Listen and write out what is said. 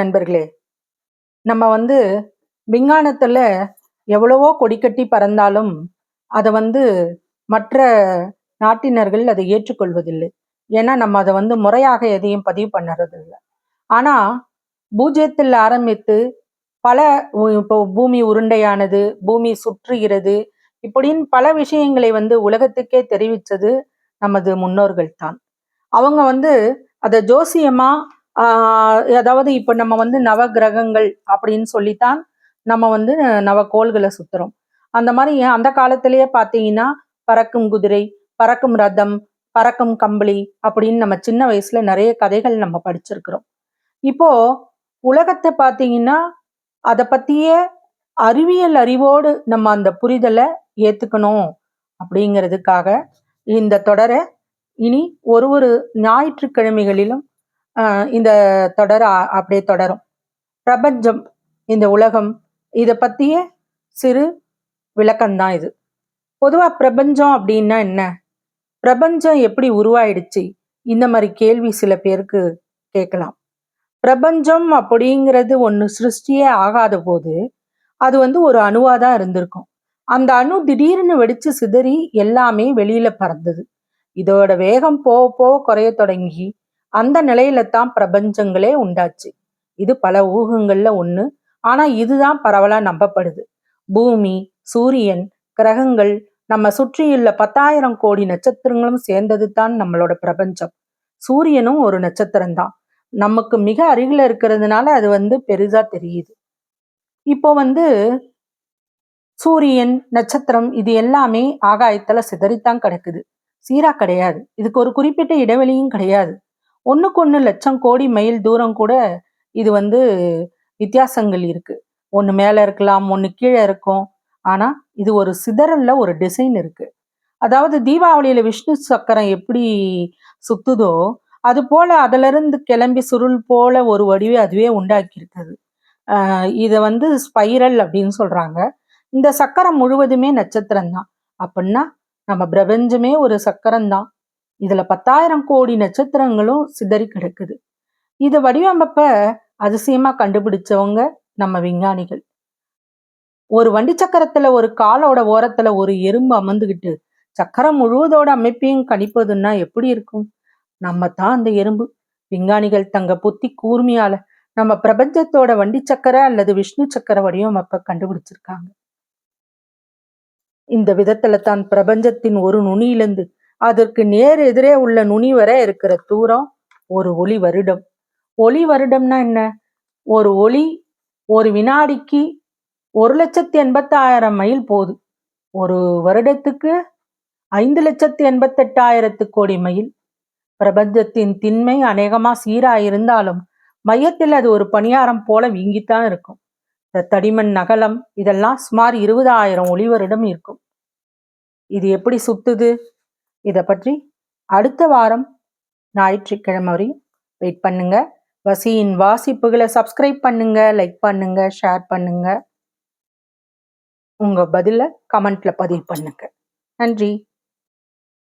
நண்பர்களே. நம்ம வந்து விஞ்ஞானத்துல எவ்வளவோ கொடிக்கட்டி பறந்தாலும் அதை வந்து மற்ற நாட்டினர்கள் அதை ஏற்றுக்கொள்வதில்லை. ஏன்னா நம்ம அதை வந்து முறையாக எதையும் பதிவு பண்ணுறது இல்லை ஆனா பூஜ்ஜியத்தில் ஆரம்பித்து பல இப்போ பூமி உருண்டையானது பூமி சுற்றுகிறது இப்படின்னு பல விஷயங்களை வந்து உலகத்துக்கே தெரிவித்தது நமது முன்னோர்கள் தான் அவங்க வந்து அதை ஜோசியமா அதாவது இப்போ நம்ம வந்து நவ கிரகங்கள் அப்படின்னு சொல்லித்தான் நம்ம வந்து நவக்கோள்களை சுத்துறோம். அந்த மாதிரி அந்த காலத்திலேயே பார்த்தீங்கன்னா பறக்கும் குதிரை பறக்கும் ரதம் பறக்கும் கம்பளி அப்படின்னு நம்ம சின்ன வயசுல நிறைய கதைகள் நம்ம படிச்சிருக்கிறோம். இப்போ உலகத்தை பார்த்தீங்கன்னா அதை பத்தியே அறிவியல் அறிவோடு நம்ம அந்த புரிதலை ஏத்துக்கணும் அப்படிங்கிறதுக்காக இந்த தொடரை இனி ஒரு ஒரு ஞாயிற்றுக்கிழமைகளிலும் இந்த தொடர் அப்படியே தொடரும். பிரபஞ்சம் இந்த உலகம் இதை பத்திய சிறு விளக்கம்தான் இது. பொதுவா பிரபஞ்சம் அப்படின்னா என்ன? பிரபஞ்சம் எப்படி உருவாயிடுச்சு? இந்த மாதிரி கேள்வி சில பேருக்கு கேட்கலாம். பிரபஞ்சம் அப்படிங்கிறது ஒன்று சிருஷ்டியே ஆகாத போது அது வந்து ஒரு அணுவாக தான் இருந்திருக்கும். அந்த அணு திடீர்னு வெடிச்சு சிதறி எல்லாமே வெளியில பறந்தது. இதோட வேகம் போக போக குறைய தொடங்கி அந்த நிலையில தான் பிரபஞ்சங்களே உண்டாச்சு. இது பல ஊகங்கள்ல ஒண்ணு. ஆனா இதுதான் பரவலா நம்பப்படுது. பூமி சூரியன் கிரகங்கள் நம்ம சுற்றியுள்ள பத்தாயிரம் கோடி நட்சத்திரங்களும் சேர்ந்தது தான் நம்மளோட பிரபஞ்சம். சூரியனும் ஒரு நட்சத்திரம் தான். நமக்கு மிக அருகில இருக்கிறதுனால அது வந்து பெரிதா தெரியுது. இப்போ வந்து சூரியன் நட்சத்திரம் இது எல்லாமே ஆகாயத்துல சிதறித்தான் கிடக்குது. சீரா கிடையாது. இதுக்கு ஒரு குறிப்பிட்ட இடைவெளியும் கிடையாது. ஒன்றுக்கு ஒன்று லட்சம் கோடி மைல் தூரம் கூட இது வந்து வித்தியாசங்கள் இருக்குது ஒன்று மேலே இருக்கலாம் ஒன்று கீழே இருக்கும். ஆனால் இது ஒரு சிதறல்ல ஒரு டிசைன் இருக்குது அதாவது தீபாவளியில் விஷ்ணு சக்கரம் எப்படி சுத்துதோ அது போல் அதிலிருந்து கிளம்பி சுருள் போல ஒரு வடிவை அதுவே உண்டாக்கியிருக்குது. இதை வந்து ஸ்பைரல் அப்படின்னு சொல்கிறாங்க இந்த சக்கரம் முழுவதுமே நட்சத்திரம் தான் அப்படின்னா நம்ம பிரபஞ்சமே ஒரு சக்கரம் தான் இதுல பத்தாயிரம் கோடி நட்சத்திரங்களும் சிதறி கிடக்குது. இதை வடிவமைப்ப அதிசயமா கண்டுபிடிச்சவங்க நம்ம விஞ்ஞானிகள். ஒரு வண்டி சக்கரத்துல ஒரு காலோட ஓரத்துல ஒரு எறும்பு அமர்ந்துகிட்டு சக்கரம் முழுவதோட அமைப்பையும் கணிப்பதுன்னா எப்படி இருக்கும்? நம்ம தான் அந்த எறும்பு. விஞ்ஞானிகள் தங்க புத்தி கூர்மையால நம்ம பிரபஞ்சத்தோட வண்டி சக்கர அல்லது விஷ்ணு சக்கர வடிவமைப்பை கண்டுபிடிச்சிருக்காங்க. இந்த விதத்துல தான் பிரபஞ்சத்தின் ஒரு நுனியிலிருந்து அதற்கு நேர் எதிரே உள்ள நுனி வரை இருக்கிற தூரம் ஒரு ஒளி வருடம். ஒளி வருடம்னா என்ன? ஒரு ஒளி ஒரு வினாடிக்கு ஒரு லட்சத்தி எண்பத்தாயிரம் மைல் போகுது. ஒரு வருடத்துக்கு ஐந்து லட்சத்தி எண்பத்தெட்டாயிரத்து கோடி மைல். பிரபஞ்சத்தின் திண்மை அநேகமாக சீராக இருந்தாலும் மையத்தில் அது ஒரு பணியாரம் போல வீங்கித்தான் இருக்கும். இந்த தடிமன் நகலம் இதெல்லாம் சுமார் இருபதாயிரம் ஒளி வருடம் இருக்கும். இது எப்படி சுத்துது? இதை பற்றி அடுத்த வாரம் ஞாயிற்றுக்கிழமை வரையும் வெயிட் பண்ணுங்க. வசியின் வாசிப்புகளை சப்ஸ்கிரைப் பண்ணுங்க லைக் பண்ணுங்க ஷேர் பண்ணுங்க. உங்க பதில கமெண்ட்ல பதிவு பண்ணுங்க. நன்றி.